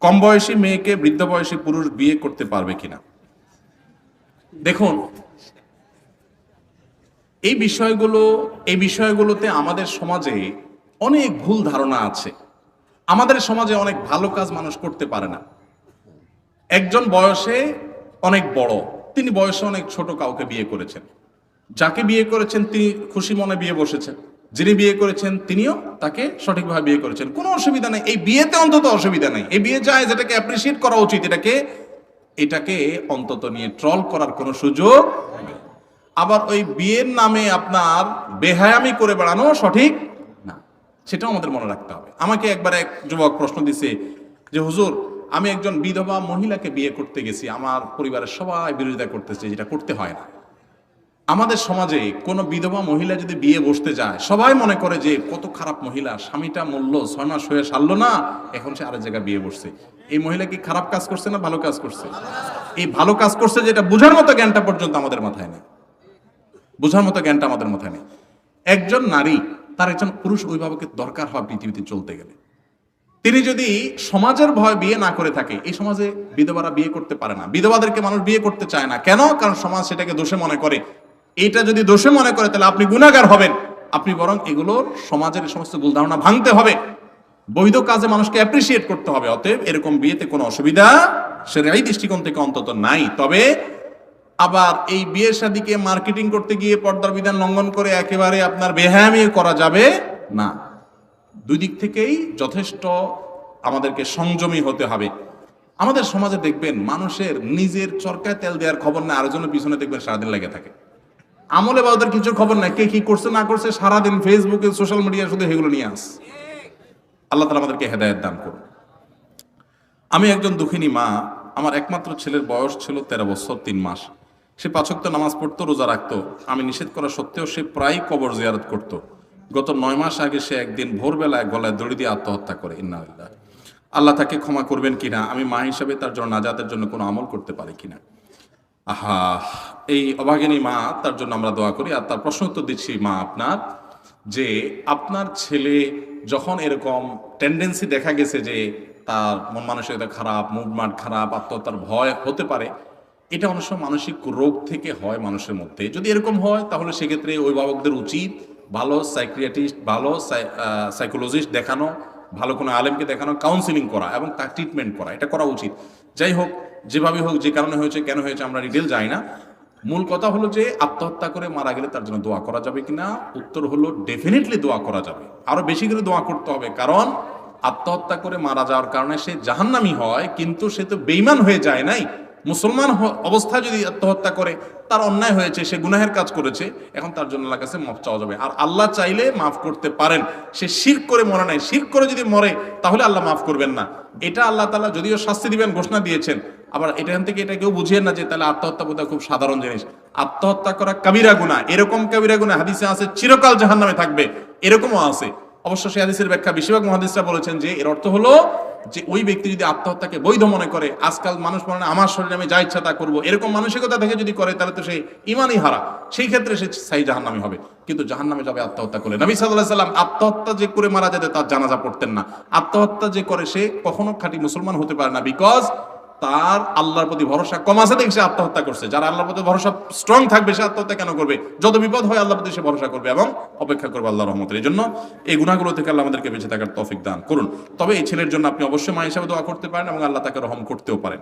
কম বয়সী মেয়েকে বৃদ্ধ বয়সী পুরুষ বিয়ে করতে পারবে কিনা? দেখুন, এই বিষয়গুলো, এই বিষয়গুলোতে আমাদের সমাজে অনেক ভুল ধারণা আছে। আমাদের সমাজে অনেক ভালো কাজ মানুষ করতে পারে না। একজন বয়সে অনেক বড়, তিনি বয়সে অনেক ছোট কাউকে বিয়ে করেছেন। যাকে বিয়ে করেছেন, তিনি খুশি মনে বিয়ে বসেছেন। যিনি বিয়ে করেছেন, তিনিও তাকে সঠিকভাবে বিয়ে করেছেন। কোনো অসুবিধা নেই। এই বিয়েতে অন্তত অসুবিধা নেই। এই বিয়ে যায়, যেটাকে অ্যাপ্রিসিয়েট করা উচিত, এটাকে এটাকে অন্তত নিয়ে ট্রল করার কোনো সুযোগ। আবার ওই বিয়ের নামে আপনার বেহায়ামি করে বেড়ানো সঠিক না। সেটাও আমাদের মনে রাখতে হবে। আমাকে একবার এক যুবক প্রশ্ন দিছে যে, হুজুর, আমি একজন বিধবা মহিলাকে বিয়ে করতে গেছি। আমার পরিবারের সবাই বিরোধিতা করতেছে, যেটা করতে হয় না। আমাদের সমাজে কোনো বিধবা মহিলা যদি বিয়ে বসতে যায়, সবাই মনে করে যে কত খারাপ মহিলা, স্বামীটা মূল্য ছয় মাস হয়ে সারলো না, এখন সে আরেক জায়গায় বিয়ে বসছে। এই মহিলা কি খারাপ কাজ করছে না ভালো কাজ করছে? এই ভালো কাজ করছে যেটা বোঝার মতো জ্ঞানটা পর্যন্ত আমাদের মাথায় নেই। বোঝার মতো জ্ঞানটা আমাদের মাথায় নেই। একজন নারী, তার একজন পুরুষ অভিভাবকের দরকার হয় পৃথিবীতে চলতে গেলে। তিনি যদি সমাজের ভয় বিয়ে না করে থাকে, এই সমাজে বিধবারা বিয়ে করতে পারে না। বিধবাদেরকে মানুষ বিয়ে করতে চায় না। কেন? কারণ সমাজ সেটাকে দোষে মনে করে। এটা যদি দোষে মনে করে, তাহলে আপনি গুণাগার হবেন। আপনি বরং এগুলোর সমাজের সমস্ত ভুল ধারণা ভাঙতে হবে। বৈধ কাজে মানুষকে অ্যাপ্রিসিয়েট করতে হবে। অতএব এরকম বিয়েতে কোনো অসুবিধা সেটাই দৃষ্টিকোণ থেকে অন্তত নাই। তবে আবার এই বিয়ে শাদীকে মার্কেটিং করতে গিয়ে পর্দার বিধান লঙ্ঘন করে একেবারে আপনার বেহায়ামি করা যাবে না। দুই দিক থেকেই যথেষ্ট আমাদেরকে সংযমী হতে হবে। আমাদের সমাজে দেখবেন মানুষের নিজের চরকায় তেল দেওয়ার খবর না আরও আরেকজনের পিছনে দেখবেন সারাদিন লেগে থাকে। আমলে বা ওদের কিছু খবর নাই, কে কি করছে, না করছে, সারাদিন ফেসবুকে সোশ্যাল মিডিয়া শুধু এগুলো নিয়ে আস। আল্লাহ তালা আমাদেরকে হেদায়ত দান করুন। আমি একজন দুঃখিনী মা, আমার একমাত্র ছেলের বয়স ছিল তেরো বছর, তিন মাস। সে পাঁচক্ত নামাজ পড়তো, রোজা রাখতো। আমি নিষেধ করা সত্ত্বেও সে প্রায় কবর জিয়ারত করত। গত নয় মাস আগে সে একদিন ভোরবেলায় গলায় দড়ি দিয়ে আত্মহত্যা করে ইন্নাউল্লাহ আল্লাহ তাকে ক্ষমা করবেন কিনা, আমি মা হিসাবে তার জন্য নাজাতের জন্য কোনো আমল করতে পারি কিনা। আহা, এই অভাগিনী মা, তার জন্য আমরা দোয়া করি। আর তার প্রশ্ন উত্তর দিচ্ছি, মা আপনার, যে আপনার ছেলে যখন এরকম টেন্ডেন্সি দেখা গেছে যে তার মন মানসিকতা খারাপ মুভমেন্ট খারাপ, আত্মহত্যার ভয় হতে পারে, এটা অনেক সময় মানসিক রোগ থেকে হয় মানুষের মধ্যে। যদি এরকম হয়, তাহলে সেক্ষেত্রে অভিভাবকদের উচিত ভালো সাইক্রিয়াটিস্ট ভালো সাইকোলজিস্ট দেখানো, ভালো কোনো আলেমকে দেখানো কাউন্সিলিং করা এবং তার ট্রিটমেন্ট করা, এটা করা উচিত। যাই হোক যেভাবে হোক, যে কারণে হয়েছে, কেন হয়েছে, আমরা ডিটেল যাই না। মূল কথা হলো যে, আত্মহত্যা করে মারা গেলে তার জন্য দোয়া করা যাবে কিনা? উত্তর হলো ডেফিনেটলি দোয়া করা যাবে। আরও বেশি করে দোয়া করতে হবে, কারণ আত্মহত্যা করে মারা যাওয়ার কারণে সে জাহান্নামি হয়, কিন্তু সে তো বেইমান হয়ে যায় নাই। মুসলমান অবস্থায় যদি আত্মহত্যা করে, তার অন্যায় হয়েছে, সে গুনাহের কাজ করেছে, এখন তার জন্য আল্লাহর কাছে মাফ চাওয়া যাবে। আর আল্লাহ চাইলে মাফ করতে পারেন। সে শির করে মরে নাই। শির করে যদি মরে, তাহলে আল্লাহ মাফ করবেন না। এটা আল্লাহ তাআলা যদিও শাস্তি দিবেন, ঘোষণা দিয়েছেন আবার এখান থেকে এটা কেউ বুঝিয়ে না যে তাহলে আত্মহত্যা বোধহয় খুব সাধারণ জিনিস। আত্মহত্যা করা কাবিরা গুনাহ। এরকম কাবিরা গুনাহ হাদিসে আছে, চিরকাল জাহান্নামে থাকবে। এরকমও আছে। অবশ্য সেই হাদিসের ব্যাখ্যা বেশিরভাগ মহাদিসরা বলেছেন যে এর অর্থ হলো যে ওই ব্যক্তি যদি আত্মহত্যাকে বৈধ মনে করে, আজকাল মানুষ মনে আমার শরীরে আমি যা ইচ্ছা তা করব। এরকম মানসিকতা থেকে যদি করে, তাহলে তো সে ইমানই হারা। সেই ক্ষেত্রে সে সাই জাহান্নামি হবে। কিন্তু জাহান্নামে যাবে আত্মহত্যা করলে। নবী সাল্লাহ সাল্লাম আত্মহত্যা যে করে মারা যেতে, তার জানাজা পড়তেন না। আত্মহত্যা যে করে সে কখনো খাঁটি মুসলমান হতে পারে না। বিকজ তার আল্লাহর প্রতি ভরসা কম আছে দেখে সে আত্মহত্যা করছে। যারা আল্লাহর প্রতি ভরসা স্ট্রং থাকবে, সে আত্মহত্যা কেন করবে? যত বিপদ হয় আল্লাহর প্রতি সে ভরসা করবে এবং অপেক্ষা করবে আল্লাহ রহমতের। এই জন্য এই গুণাগুলো থেকে আল্লাহ আমাদেরকে বেঁচে থাকার তফিক দান করুন। তবে এই ছেলের জন্য আপনি অবশ্যই মা হিসাবে দোয়া করতে পারেন এবং আল্লাহ তাকে রহম করতেও পারেন।